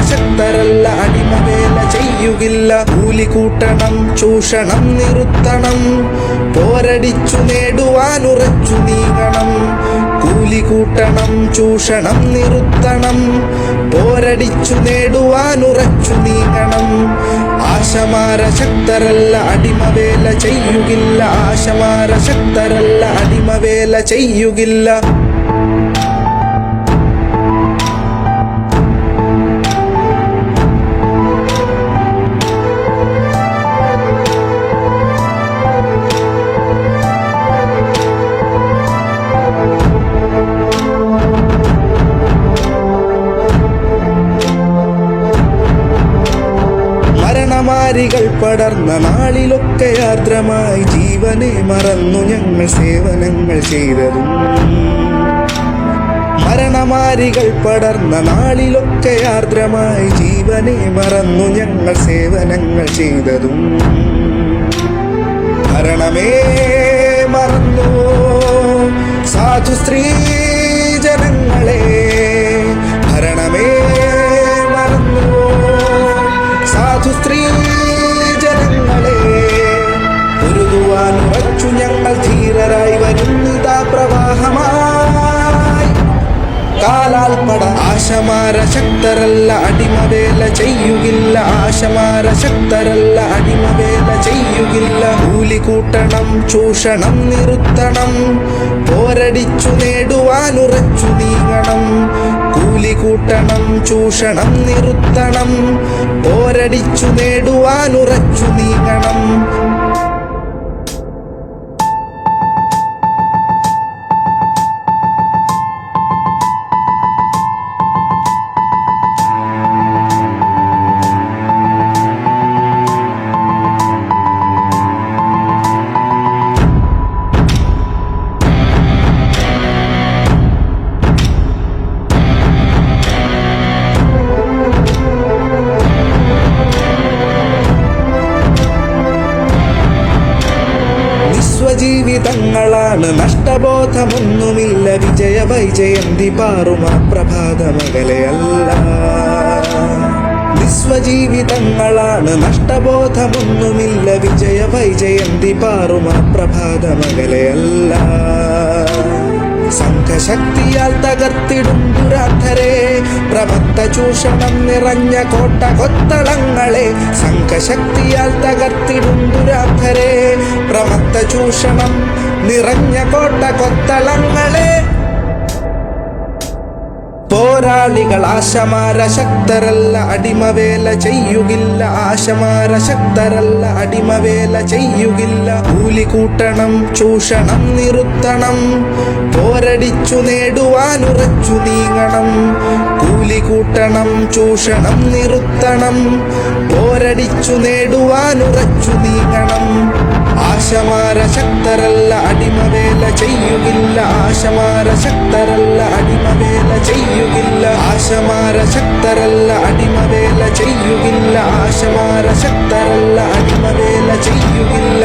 ശക്തരല്ല അടിമവേല ചെയ്യുകില്ല. കൂലി കൂട്ടണം ചൂഷണം നിറുത്തണം. പോരടിച്ചു നേടുവാൻ ഉറച്ചു നീങ്ങണം. കൂലി കൂട്ടണം ചൂഷണം നിറുത്തണം. പോരടിച്ചു നേടുവാൻ ഉറച്ചു നീങ്ങണം. ആശമാര ശക്തരല്ല അടിമവേല ചെയ്യുകില്ല. ആശമാര ശക്തരല്ല അടിമവേല ചെയ്യുകില്ല. മരണമാരികൾ പടർന്ന നാളിലൊക്കെ ആർദ്രമായി ജീവനെ മറന്നു ഞങ്ങൾ സേവനങ്ങൾ ചെയ്തതും. മരണമാരികൾ പടർന്ന നാളിലൊക്കെ ആർദ്രമായി ജീവനെ മറന്നു ഞങ്ങൾ സേവനങ്ങൾ ചെയ്തതും. മരണമേ മറന്നു. സാധു സ്ത്രീ സാധു സ്ത്രീ ജനങ്ങളെ വച്ചു ഞങ്ങൾ ധീരരായി വരുന്നിതാ പ്രവാഹമായി. കാലാൽപ്പട പട ആശമാര ശക്തരല്ല അടിമവേല ചെയ്യുകില്ല. ആശമാര ശക്തരല്ല അടിമവേല ചെയ്യുകില്ല. കൂലി കൂട്ടണം ചൂഷണം നിറുത്തണം. പോരടിച്ചു നേടുവാൻ ഉറച്ചു നീങ്ങണം. കൂലി കൂട്ടണം ചൂഷണം നിർത്തണം പോരടിച്ചു നേടുവാനുറച്ചു നീങ്ങണം. നിസ്വജീവിതങ്ങളാണ് നഷ്ടബോധമൊന്നുമില്ല. വിജയ വൈജയന്തി പാറുമാ പ്രഭാതമകലയല്ല നിസ്വജീവിതങ്ങളാണ് നഷ്ടബോധമൊന്നുമില്ല. വിജയ വൈജയന്തി പാറുമാ പ്രഭാതമകലെയല്ല സംഘശക്തിയാൽ തകർത്തിടും ദുരാധരെ. പ്രഭക്ത ചൂഷണം നിറഞ്ഞ കോട്ട കൊത്തളങ്ങളെ സംഘശക്തിയാൽ തകർത്തിടും ദുരാധരെ. പ്രവർത്ത ചൂഷണം നിറഞ്ഞ കോട്ട കൊത്തളങ്ങളെ പോരാളികൾ ആശമാര ശക്തരല്ല അടിമവേല ചെയ്യുകില്ല. ആശമാര ശക്തരല്ല അടിമവേല ചെയ്യുകില്ല. കൂലി കൂട്ടണം ചൂഷണം നിറുത്തണം. പോരടിച്ചു നേടുവാൻ ഉറച്ചു നീങ്ങണം. കൂലി കൂട്ടണം ചൂഷണം നിറുത്തണം. പോരടിച്ചു നേടുവാൻ ഉറച്ചു നീങ്ങണം. ആശമാര ശക്തരല്ല അടിമവേല ചെയ്യുകില്ല. ആശമാര ശക്തരല്ല അടിമവേല ചെയ്യുകില്ല ആശമാര ശക്തരല്ല അടിമവേല ചെയ്യുകില്ല. ആശമാര ശക്തരല്ല അടിമവേല ചെയ്യുകില്ല.